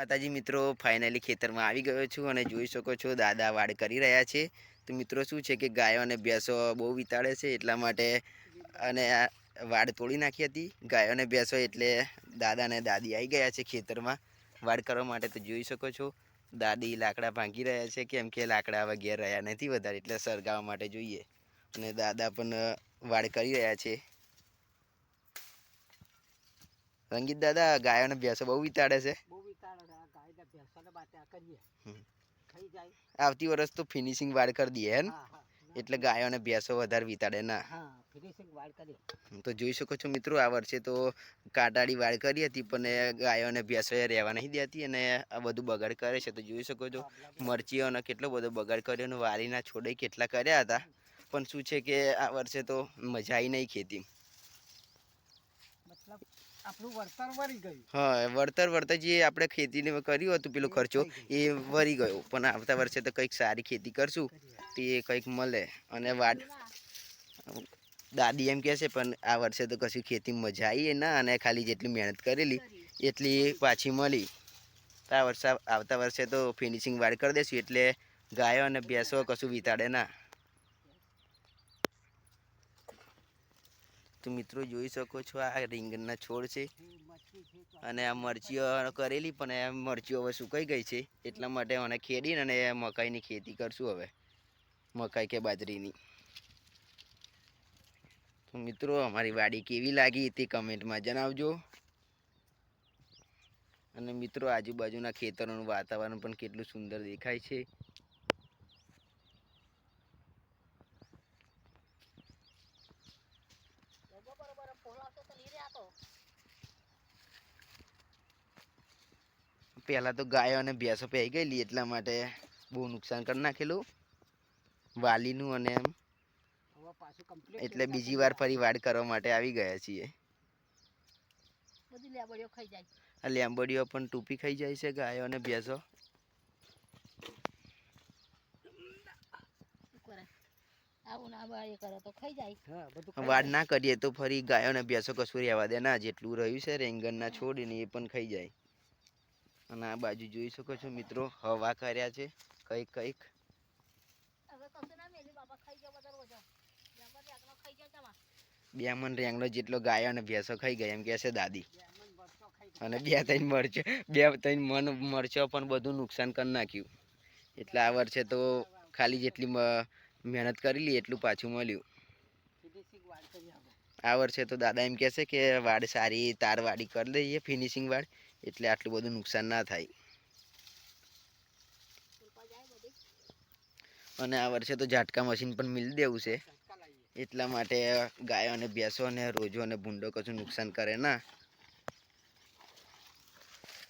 માતાજી, મિત્રો ફાઇનલી ખેતરમાં આવી ગયો છું અને જોઈ શકો છો દાદા વાડ કરી રહ્યા છે. તો મિત્રો, શું છે કે ગાયો અને ભેંસો બહુ વિતાડે છે એટલા માટે અને વાડ તોડી નાખી હતી. ગાયો અને ભેંસો એટલે દાદા અને દાદી આવી ગયા છે ખેતરમાં વાડ કરવા માટે. તો જોઈ શકો છો, દાદી લાકડા ભાંગી રહ્યા છે. કેમ કે લાકડા વગેરે રહ્યા નથી વધારે, એટલે સળગાવવા માટે જોઈએ. અને દાદા પણ વાડ કરી રહ્યા છે. રંગીત દાદા, ગાયો અને ભેંસો બહુ વિતાડે છે. આવતી વર્ષ તો ફિનિશિંગ વાળ કરી દઈએ હે એટલે ગાયો અને ભેંસો વધારે વિતાડે ના. તો જોઈ શકો છો મિત્રો આ વર્ષે તો કાટાળી વાળ કરી હતી પણ એ ગાયો અને ભેંસોએ રહેવા નહીં દેતી અને આ બધું બગાડ કરે છે. તો જોઈ શકો છો મરચીઓનો કેટલો બધો બગાડ કર્યો અને વાળીના છોડે કેટલા કર્યા હતા. પણ શું છે કે આ વર્ષે તો મજા આવી નહીં ખેતી. આપણું વળતર વળી ગયું. હા વળતર વળતર જે આપણે ખેતીને કર્યું હતું પેલો ખર્ચો એ વળી ગયો. પણ આવતા વર્ષે તો કંઈક સારી ખેતી કરશું તે કંઈક મળે. અને વાડ દાદી એમ કહે છે પણ આ વર્ષે તો કશું ખેતી મજા આવી ના અને ખાલી જેટલી મહેનત કરેલી એટલી પાછી મળી. આ વર્ષે આવતા વર્ષે તો ફિનિશિંગ વાડ કરી દઈશું એટલે ગાયો અને ભેંસો કશું વિતાડે ના. તો મિત્રો જોઈ શકો છો, આ રીંગણના છોડ છે. અને આ મરચીઓ કરેલી, પણ એ મરચીઓ હવે સુકાઈ ગઈ છે. એટલા માટે મને ખેડીને અને મકાઈની ખેતી કરશું હવે. મકાઈ કે બાજરીની. તો મિત્રો, અમારી વાડી કેવી લાગી તે કમેન્ટમાં જણાવજો. અને મિત્રો, આજુબાજુના ખેતરોનું વાતાવરણ પણ કેટલું સુંદર દેખાય છે. પહેલાં તો ગાયો અને ભેંસો પહેરી ગયેલી એટલા માટે બહુ નુકસાન કરી નાખેલું. વાલીનું અને એમ. હવે પાછું કમ્પ્લીટ એટલે બીજી વાર ફરી વાડ કરવા માટે આવી ગયા છીએ. બધી લેબડીઓ ખાઈ જાય. આ લેમ્બડીઓ પણ ટૂપી ખાઈ જાય છે ગાયો અને ભેંસો. આવું ના બાળી કરે તો ખાઈ જાય. હા બધું વાડ ના કરીએ તો ફરી ગાયો અને ભેંસો કશું રહેવા દે. ના જેટલું રહ્યું છે રેંગણના છોડ ને એ પણ ખાઈ જાય. અને આ બાજુ જોઈ શકો છો મિત્રો હવા કર્યા છે કંઈક કંઈક. બે મન રેંગણો જેટલો ગાયો અને ભેંસો ખાઈ ગયા એમ કહે છે દાદી. બેમન બરસો ખાઈ અને બે ત્રણ મરચો બે ત્રણ મન મરચો પણ બધું નુકસાન કરી નાખ્યું. એટલે આ વર્ષે તો ખાલી જેટલી મ- મહેનત કરેલી એટલું પાછું મળ્યું. કરી આ વર્ષે તો દાદા એમ કહેશે કે વાડ સારી તાર વાડી કરી દઈએ ફિનિશિંગ વાડ એટલે આટલું બધું નુકસાન ના થાય. અને આ વર્ષે તો ઝાટકા મશીન પણ મિલી દેવું છે. એટલા માટે ગાયો અને ભેંસો અને રોજો અને ભૂંડો કશું નુકસાન કરે ના.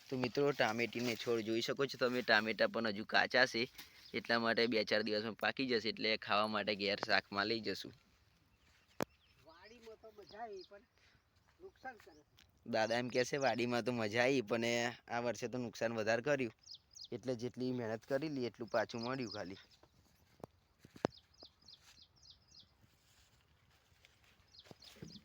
તો મિત્રો, ટામેટીને છોડ જોઈ શકો છો તમે. ટામેટા પણ હજુ કાચા છે. એટલા માટે બે ચાર દિવસમાં પાકી જશે એટલે ખાવા માટે ઘેર શાકમાં લઈ જશું. નુકસાન કરે. દાદા એમ કહે છે, વાડીમાં તો મજા આવી પણ આ વર્ષે તો નુકસાન વધારે કર્યું. એટલે જેટલી મહેનત કરેલી એટલું પાછું મળ્યું ખાલી.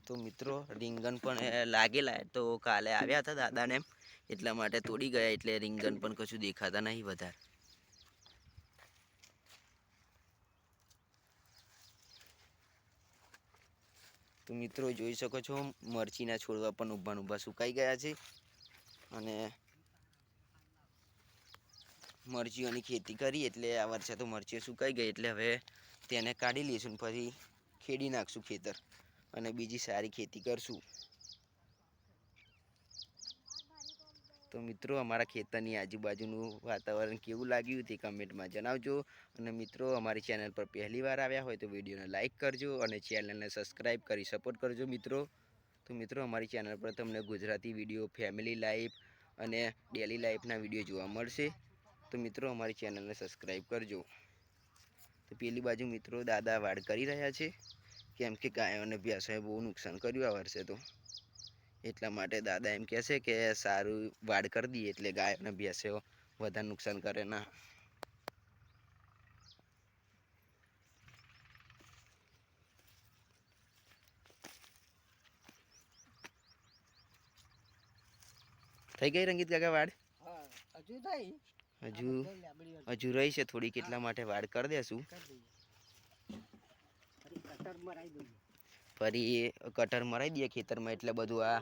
તો મિત્રો, રીંગણ પણ લાગેલા તો કાલે આવ્યા હતા દાદાને એમ. એટલા માટે તોડી ગયા, એટલે રીંગણ પણ કશું દેખાતા નહીં વધારે. મિત્રો જોઈ શકો છો, મરચીના છોડવા પણ ઊભા ઊભા સુકાઈ ગયા છે. અને મરચીઓની ખેતી કરી એટલે આ વર્ષે તો મરચીઓ સુકાઈ ગઈ એટલે હવે તેને કાઢી લઈશું પછી ખેડી નાખશું ખેતર અને બીજી સારી ખેતી કરશું. તો મિત્રો અમારા ખેતરની આજુબાજુનું વાતાવરણ કેવું લાગ્યું તે કમેન્ટમાં જણાવજો. અને મિત્રો, અમારી ચેનલ પર પહેલીવાર આવ્યા હોય તો વિડીયોને લાઇક કરજો અને ચેનલને સબસ્ક્રાઈબ કરી સપોર્ટ કરજો મિત્રો. તો મિત્રો, અમારી ચેનલ પર તમને ગુજરાતી વીડિયો, ફેમિલી લાઈફ અને ડેલી લાઈફના વીડિયો જોવા મળશે. તો મિત્રો, અમારી ચેનલને સબસ્ક્રાઈબ કરજો. તો પેલી બાજુ મિત્રો દાદા વાડ કરી રહ્યા છે. કેમ કે ગાયો અને ભેંસોએ બહુ નુકસાન કર્યું આ વર્ષે તો. એટલા માટે દાદા એમ કહે છે કે સારું વાડ કરી દઈએ એટલે ગાય અને ભેંસો વધારે નુકસાન કરે ના. થઈ ગઈ રંગીત કાકા વાડ? હજુ થઈ. હજુ? હજુ. રહી છે થોડીક એટલા માટે વાડ કરી દેશું? કટર મરાઈ દઈએ. ફરી કટર મરાઈ દઈએ ખેતરમાં એટલે બધું આ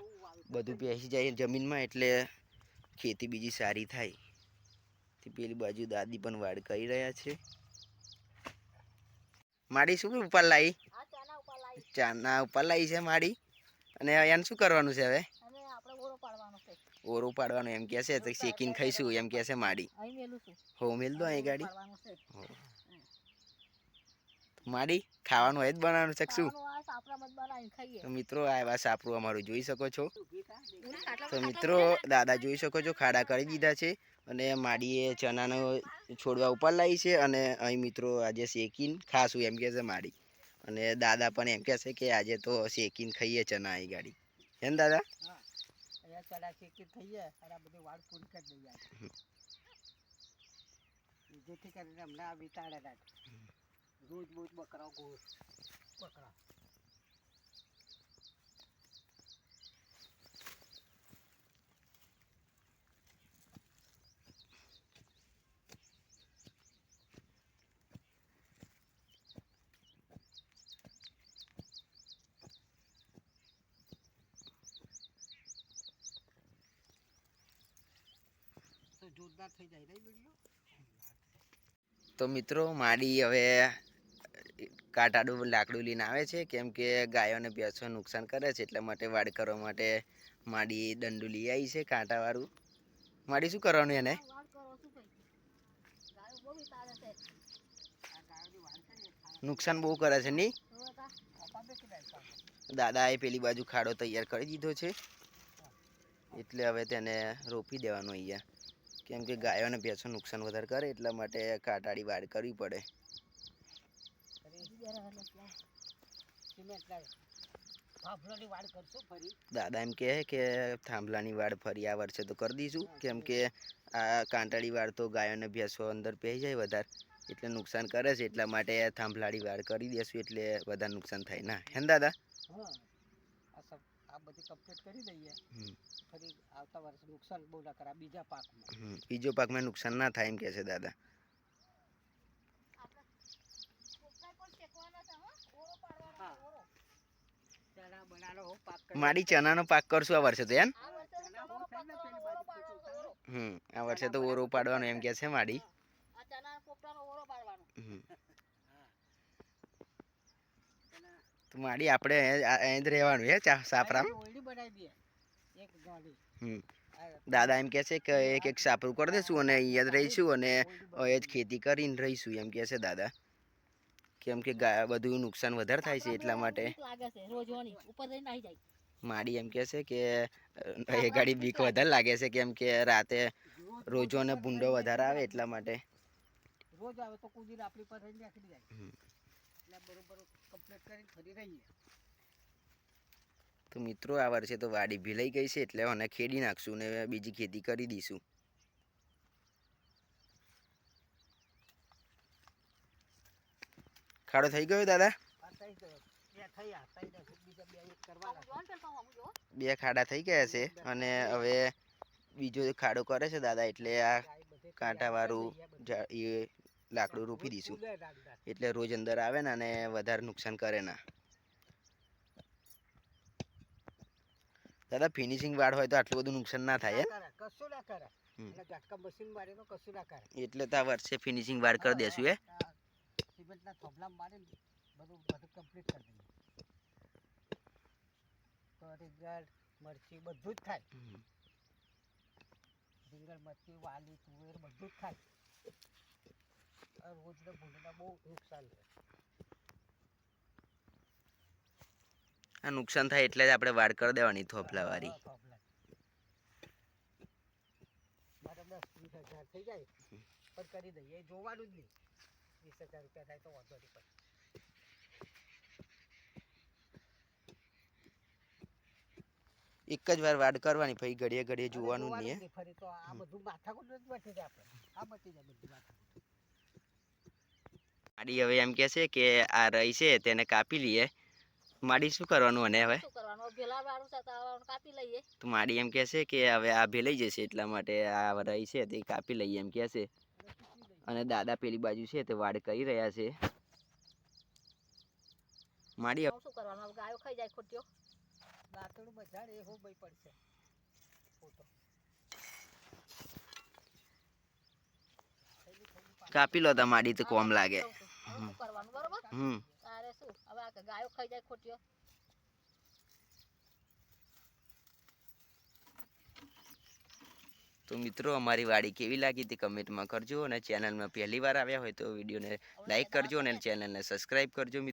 બધું બેસી જાય જમીનમાં એટલે ખેતી બીજી સારી થાય. પેલી બાજુ દાદી પણ વાડ કરી રહ્યા છે. માડી શું ઉપર લાવી ચાના ઉપર લાવી છે માડી? અને એને શું કરવાનું છે હવે? ઓરો પાડવાનો એમ કે છે તો શેકીને ખાઈશું એમ કે છે માડી. હો મેલ દો અહીં ગાડી. માડી ખાવાનું હોય જ બનાવવાનું છે કે તો મિત્રો આવ્યા સાપરું અમારું જોઈ શકો છો. તો મિત્રો દાદા જોઈ શકો છો ખાડા કરી દીધા છે અને માડીએ ચણાનો છોડવા ઉપર લાવી છે અને અહીં મિત્રો આજે શેકીને ખાસું એમ કહે છે માડી. અને દાદા પણ એમ કહે છે કે આજે તો શેકીને ખાઈએ ચણા અહીં ગાડી. હે ને દાદા. જેથી કરીને હમણાં વિતાડે રોજ રોજ બકરા ગોળ. બકરા. જોરદાર થઈ જાય નહીં વીડિયો તો મિત્રો માડી હવે કાટાડું લાકડું લઈને આવે છે કેમ કે ગાયોને ભેંસો નુકસાન કરે છે એટલા માટે વાડ કરવા માટે માડી દંડુ લઈ આવી છે કાંટાવાળું. માડી શું કરવાનું એને? ગાયો નુકસાન બહુ કરે છે પાછો. દાદાએ પેલી બાજુ ખાડો તૈયાર કરી દીધો છે એટલે હવે તેને રોપી દેવાનો અહીંયા. કેમ કે ગાયો અને ભેંસો નુકસાન વધારે કરે એટલા માટે કાંટાળી વાડ કરવી પડે. દાદા એમ કહે કે થાંભલાની વાડ ફરી આ વર્ષે તો કરી દઈશું. કેમ કે આ કાંટાળી વાડ તો ગાયો અને ભેંસો અંદર પહેરી જાય વધારે એટલે નુકસાન કરે છે એટલા માટે થાંભલાળી વાડ કરી દેશું એટલે વધારે નુકસાન થાય ના. હે દાદા? બધી કમ્પ્લીટ કરી દઈએ. ફરી આવતા વર્ષે નુકસાન બહુ ના કરે બીજા પાકમાં. બીજો પાકમાં નુકસાન ના થાય એમ કહે છે દાદા. મારી ચનાનો પાક કરશું આ વર્ષે તો એમ. હમ. આ વર્ષે તો ઓરો પાડવાનો એમ કહે છે માડી આ ચણા પોપટાનો ઓરો પાડવાનો હમ. હા ચણા તો માડી આપણે અહીં જ રહેવાનું હે ચા સાપરામ. દાદા એમ કહે છે કે એક એક સાપરું કરી દઈશું અને અહીંયા જ રહીશું અને એ જ ખેતી કરીને રહીશું એમ કહે છે દાદા. કેમ કે બધું નુકસાન વધારે થાય છે એટલા માટે. માડી એમ કહે છે કે એ ગાડી બીક વધારે લાગે છે કેમ કે રાતે રોજો અને ભૂંડો વધારે આવે એટલા માટે. રોજ આવે તો કુદીને આપણી પર જાય. એટલે બરોબર કમ્પ્લીટ કરીને ફરી રહીએ. તો મિત્રો આ વર્ષે તો વાડી ભીલાઈ ગઈ છે એટલે અને ખેડી નાખશું ને બીજી ખેતી કરી દઈશું. ખાડો થઈ ગયો દાદા? બે ખાડા થઈ ગયા છે અને હવે બીજો ખાડો કરે છે દાદા એટલે આ કાંટાવાળું એ લાકડું રોપી દઈશું. એટલે રોજ અંદર આવે ને અને વધારે નુકસાન કરે ના. દાદા ફિનિશિંગ વાળ હોય તો આટલું બધું નુકસાન ના થાય કશું ના કરે. એટલે તો આ વર્ષે ફિનિશિંગ વાળ કરી દેશું એ સિમેન્ટના થોભલા મારીને બધું બધું કમ્પ્લીટ કરી દઈએ. તો રીંગણ મરચી બધું જ થાય. રીંગણ મરચી વાલી તુવેર બધું જ થાય. આ રોજના ભૂંડના બહુ નુકસાન છે. આ નુકસાન થાય એટલે જ આપણે વાડ કરી દેવાની થોપલા. વાળી થઈ જાય પણ કરી દઈએ. જોવાનું જ નહીં. વીસ હજાર રૂપિયા થાય તો વાંધો નહીં એક જ વાર વાડ કરવાની પછી ઘડીએ ઘડીએ જોવાનું નહીં ફરી તો આ બધું માથાકૂટ જ બચી જાય આપણે. આ બચી જાય બધું માથાકૂટ. આડી હવે એમ કહે છે કે આ રહી છે તેને કાપી લઈએ. માડી શું કરવાનું અને હવે? શું કરવાનું? હવે ભેલા વાળું છે તો હવે કાપી લઈએ. તો માડી એમ કહેશે કે હવે આ ભેલાઈ જશે એટલા માટે આ રહી છે તે કાપી લઈએ એમ કહેશે અને દાદા પેલી બાજુ છે તે વાડ કરી રહ્યા છે. માડી હવે શું કરવાનું? ગાયો ખાઈ જાય ખોટ્યો દાંતણું બજાર એ હો બઈ પડશે કાપી લો તો માડી તો કોમ લાગે. કહું છું. કરવાનું બરોબર? તારે શું? હવે આ ગાયો ખાઈ જાય ખોટ્યો તો મિત્રો અમારી વાડી કેવી લાગી તે કમેન્ટમાં કરજો અને ચેનલમાં પહેલી વાર આવ્યા હોય તો વિડીયોને લાઇક કરજો અને ચેનલને સબસ્ક્રાઈબ કરજો.